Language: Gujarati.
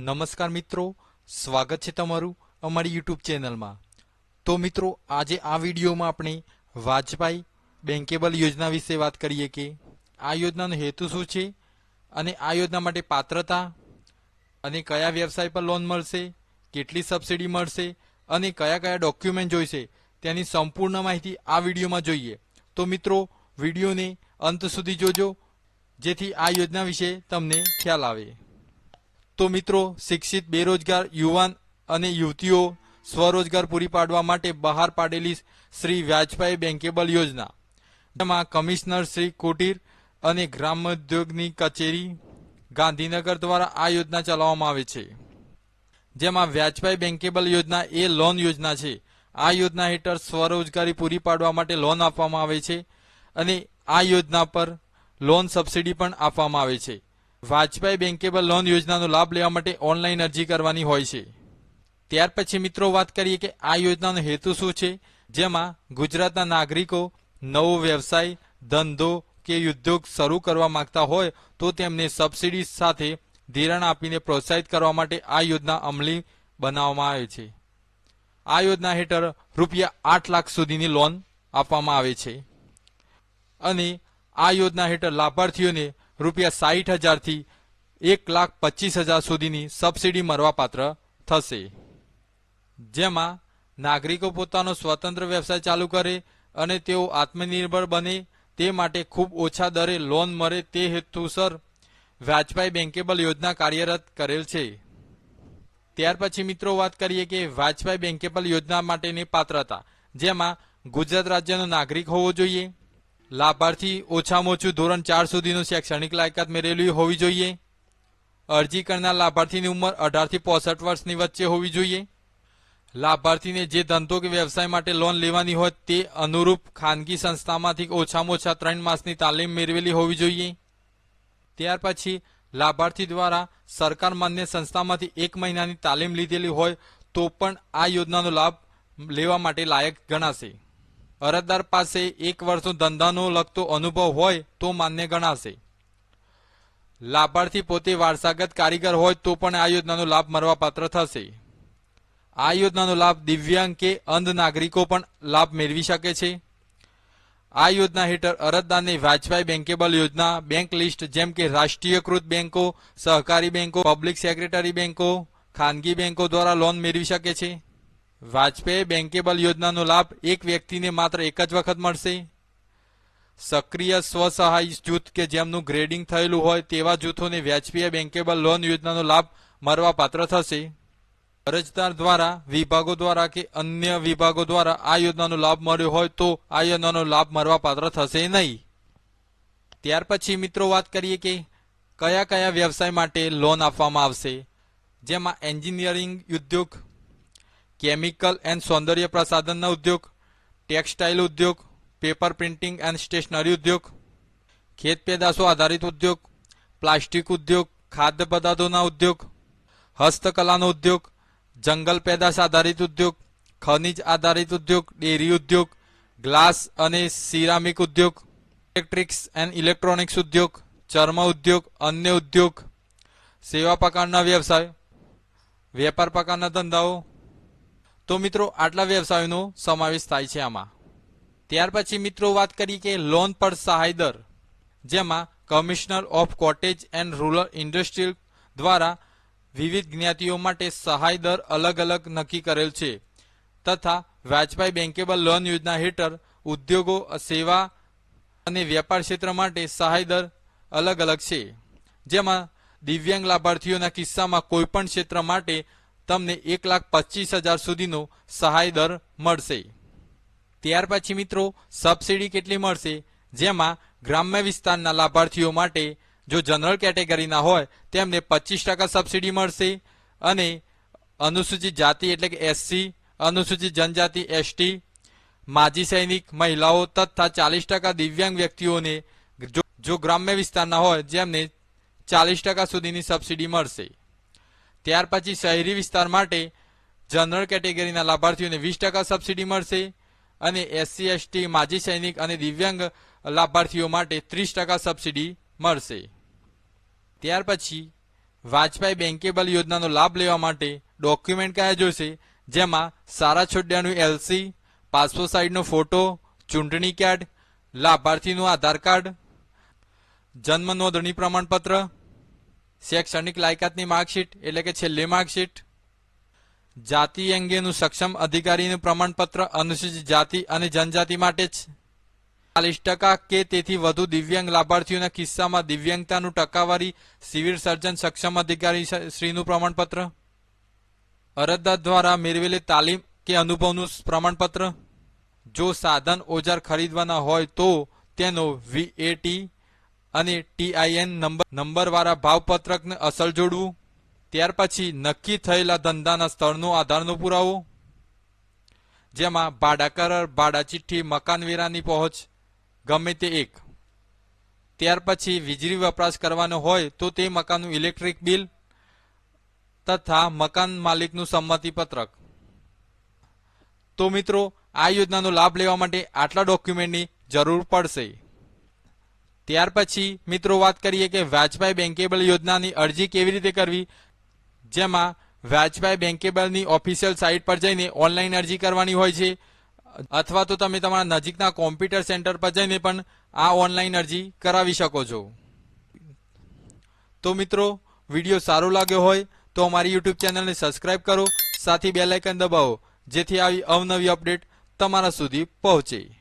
નમસ્કાર મિત્રો, સ્વાગત છે તમારું અમારી યુટ્યુબ ચેનલમાં. તો મિત્રો, આજે આ વિડીયોમાં આપણે વાજપાઈ બેન્કેબલ યોજના વિશે વાત કરીએ કે આ યોજનાનો હેતુ શું છે અને આ યોજના માટે પાત્રતા અને કયા વ્યવસાય પર લોન મળશે, કેટલી સબસિડી મળશે અને કયા કયા ડોક્યુમેન્ટ જોઈશે તેની સંપૂર્ણ માહિતી આ વિડીયોમાં જોઈએ. તો મિત્રો, વિડીયોને અંત સુધી જોજો, જેથી આ યોજના વિશે તમને ખ્યાલ આવે. તો મિત્રો, શિક્ષિત, બેરોજગાર, યુવાન અને યુવતીઓ સ્વરોજગાર પૂરી પાડવા માટે બહાર પાડેલી શ્રી વાજપાઈ બેન્કેબલ યોજના. જેમાં કમિશનર શ્રી કુટીર અને ગ્રામોદ્યોગની કચેરી ગાંધીનગર દ્વારા આ યોજના ચલાવવામાં આવે છે. જેમાં વ્યાજપાઈ બેન્કેબલ યોજના એ લોન યોજના છે. આ યોજના હેઠળ સ્વરોજગારી પૂરી પાડવા માટે લોન આપવામાં આવે છે અને આ યોજના પર લોન સબસિડી પણ આપવામાં આવે છે. વાજપાઈ બેન્કેબલ લોન યોજનાનો લાભ લેવા માટે ઓનલાઈન અરજી કરવાની હોય છે. ત્યાર પછી મિત્રો વાત કરીએ કે આ યોજનાનો હેતુ શું છે? જેમાં ગુજરાતના નાગરિકો નવો વ્યવસાય, ધંધો કે ઉદ્યોગ શરૂ કરવા માંગતા હોય તો તેમને સબસિડી સાથે ધિરાણ આપીને પ્રોત્સાહિત કરવા માટે આ યોજના અમલી બનાવવામાં આવે છે. આ યોજના હેઠળ રૂપિયા આઠ લાખ સુધીની લોન આપવામાં આવે છે. અને આ યોજના હેઠળ લાભાર્થીઓને રૂપિયા સાહીઠ હજારથી એક લાખ પચીસ હજાર સુધીની સબસિડી મળવાપાત્ર થશે. જેમાં નાગરિકો પોતાનો સ્વતંત્ર વ્યવસાય ચાલુ કરે અને તેઓ આત્મનિર્ભર બને તે માટે ખૂબ ઓછા દરે લોન મળે તે હેતુસર વાજપાઈ બેન્કેબલ યોજના કાર્યરત કરેલ છે. ત્યાર પછી મિત્રો વાત કરીએ કે વાજપાઈ બેન્કેબલ યોજના માટેની પાત્રતા, જેમાં ગુજરાત રાજ્યનો નાગરિક હોવો જોઈએ. લાભાર્થી ઓછામાં ઓછું ધોરણ ચાર સુધીનું શૈક્ષણિક લાયકાત મેળવેલી હોવી જોઈએ. અરજી કરનાર લાભાર્થીની ઉંમર અઢારથી પોસઠ વર્ષની વચ્ચે હોવી જોઈએ. લાભાર્થીને જે ધંધો કે વ્યવસાય માટે લોન લેવાની હોય તે અનુરૂપ ખાનગી સંસ્થામાંથી ઓછામાં ઓછા ત્રણ માસની તાલીમ મેળવેલી હોવી જોઈએ. ત્યાર પછી લાભાર્થી દ્વારા સરકાર માન્ય સંસ્થામાંથી એક મહિનાની તાલીમ લીધેલી હોય તો પણ આ યોજનાનો લાભ લેવા માટે લાયક ગણાશે. અરજદાર પાસે એક વર્ષનો ધંધાનો લગતો અનુભવ હોય તો માન્ય ગણાશે. લાભાર્થી પોતે વારસાગત કારીગર હોય તો પણ આ યોજનાનો લાભ મળવાપાત્ર થશે. આ યોજનાનો લાભ દિવ્યાંગ કે અંધ નાગરિકો પણ લાભ મેળવી શકે છે. આ યોજના હેઠળ અરજદારને વાજપાઈ બેન્કેબલ યોજના, બેંક લિસ્ટ જેમ કે રાષ્ટ્રીયકૃત બેંકો, સહકારી બેંકો, પબ્લિક સેક્રેટરી બેંકો, ખાનગી બેંકો દ્વારા લોન મેળવી શકે છે. વાજપેયી બેન્કેબલ યોજનાનો લાભ એક વ્યક્તિને માત્ર એક જ વખત મળશે. સક્રિય સ્વસહાય જૂથ કે જેમનું ગ્રેડિંગ થયેલું હોય તેવા જૂથોને વ્યાજપીય બેન્કેબલ લોન યોજનાનો લાભ મળવા પાત્ર થશે. અરજદાર દ્વારા, વિભાગો દ્વારા કે અન્ય વિભાગો દ્વારા આ યોજનાનો લાભ મળ્યો હોય તો આ યોજનાનો લાભ મળવા પાત્ર થશે નહીં. ત્યાર પછી મિત્રો વાત કરીએ કે કયા કયા વ્યવસાય માટે લોન આપવામાં આવશે. જેમાં એન્જિનિયરિંગ ઉદ્યોગ કેમિકલ એન્ડ સૌંદર્ય પ્રસાધનના ઉદ્યોગ, ટેક્સટાઇલ ઉદ્યોગ, પેપર પ્રિન્ટિંગ એન્ડ સ્ટેશનરી ઉદ્યોગ, ખેત પેદાશો આધારિત ઉદ્યોગ, પ્લાસ્ટિક ઉદ્યોગ, ખાદ્ય પદાર્થોના ઉદ્યોગ, હસ્તકલાનો ઉદ્યોગ, જંગલ પેદાશ આધારિત ઉદ્યોગ, ખનિજ આધારિત ઉદ્યોગ, ડેરી ઉદ્યોગ, ગ્લાસ અને સિરામિક ઉદ્યોગ, ઇલેક્ટ્રિક્સ એન્ડ ઇલેક્ટ્રોનિક્સ ઉદ્યોગ, ચર્મ ઉદ્યોગ, અન્ય ઉદ્યોગ, સેવા પ્રકારના વ્યવસાય, વેપાર પ્રકારના ધંધાઓ તો મિત્રો, આટલા વ્યવસાયોનો સમાવેશ થાય છે આમાં. ત્યાર પછી મિત્રો વાત કરીએ કે લોન પર સહાય દર, જેમાં commissioner of cottage and rural industrial દ્વારા વિવિધ જ્ઞાતિઓ માટે સહાય દર અલગ અલગ નક્કી કરેલ છે, તથા વાજપાઈ બેન્કેબલ લોન યોજના હેઠળ ઉદ્યોગો, સેવા અને વેપાર ક્ષેત્ર માટે સહાય દર અલગ અલગ છે. જેમાં દિવ્યાંગ લાભાર્થીઓના કિસ્સામાં કોઈપણ ક્ષેત્ર માટે તમને એક લાખ પચીસ હજાર સુધીનો સહાય દર મળશે. ત્યાર પછી મિત્રો, સબસિડી કેટલી મળશે? જેમાં ગ્રામ્ય વિસ્તારના લાભાર્થીઓ માટે જો જનરલ કેટેગરીના હોય, તેમને પચીસ ટકા સબસિડી મળશે અને અનુસૂચિત જાતિ એટલે કે એસસી અનુસૂચિત જનજાતિ એસટી માજી સૈનિક, મહિલાઓ તથા ચાલીસ ટકા દિવ્યાંગ વ્યક્તિઓને જો- ગ્રામ્ય વિસ્તારના હોય, જેમને ચાલીસ ટકા સુધીની સબસિડી મળશે. ત્યાર પછી શહેરી વિસ્તાર માટે જનરલ કેટેગરીના લાભાર્થીઓને વીસ ટકા સબસિડી મળશે અને એસસી, એસટી, માજી સૈનિક અને દિવ્યાંગ લાભાર્થીઓ માટે ત્રીસ ટકા સબસિડી મળશે. ત્યાર પછી વાજપાઈ બેન્કેબલ યોજનાનો લાભ લેવા માટે ડોક્યુમેન્ટ કયા જોશે? જેમાં સારા છોડ્યાનું એલસી, પાસપોર્ટ સાઇઝનો ફોટો, ચૂંટણી કાર્ડ, લાભાર્થીનું આધાર કાર્ડ, જન્મ નોંધણી પ્રમાણપત્ર શૈક્ષણિક લાયકાતની માર્કશીટ એટલે કે છેલ્લી માર્કશીટ. જાતિ અંગેનું સક્ષમ અધિકારીનું પ્રમાણપત્ર અનુસૂચિત જાતિ અને જનજાતિ માટે જ. ચાલીસ ટકા કે તેથી વધુ દિવ્યાંગ લાભાર્થીઓના કિસ્સામાં દિવ્યાંગતાનું ટકાવારી સિવિલ સર્જન સક્ષમ અધિકારી શ્રીનું પ્રમાણપત્ર. અરજદાર દ્વારા મેળવેલી તાલીમ કે અનુભવનું પ્રમાણપત્ર. જો સાધન ઓજાર ખરીદવાના હોય તો તેનો વીએટી અને ટીઆઈએન નંબર નંબરવાળા ભાવપત્રકને અસલ જોડવું. ત્યાર પછી નક્કી થયેલા ધંધાના સ્થળનો આધારનો પુરાવો. જેમાં ભાડા કરાર, ભાડા ચિઠ્ઠી, મકાન વેરાની પહોંચ, ગમે તે એક. ત્યાર પછી વીજળી વપરાશ કરવાનો હોય તો તે મકાનનું ઇલેક્ટ્રિક બિલ તથા મકાન માલિકનું સંમતિપત્રક. તો મિત્રો, આ યોજનાનો લાભ લેવા માટે આટલા ડોક્યુમેન્ટની જરૂર પડશે. ત્યાર પછી, મિત્રો, વાત કરીએ કે વાજપાઈ બેન્કેબલ યોજનાની અરજી કેવી રીતે કરવી? જેમાં વાજપાઈ બેન્કેબલની ઓફિશિયલ સાઇટ પર જઈને ઓનલાઈન અરજી કરવાની હોય છે. અથવા તો તમે તમારા નજીકના કોમ્પ્યુટર સેન્ટર પર જઈને પણ આ ઓનલાઈન અરજી કરાવી શકો છો. તો મિત્રો, વીડિયો સારો લાગ્યો હોય તો અમારી યુટ્યુબ ચેનલને સબસ્ક્રાઇબ કરો, સાથે બેલાઇકન દબાવો, જેથી આવી અવનવી અપડેટ તમારા સુધી પહોંચે.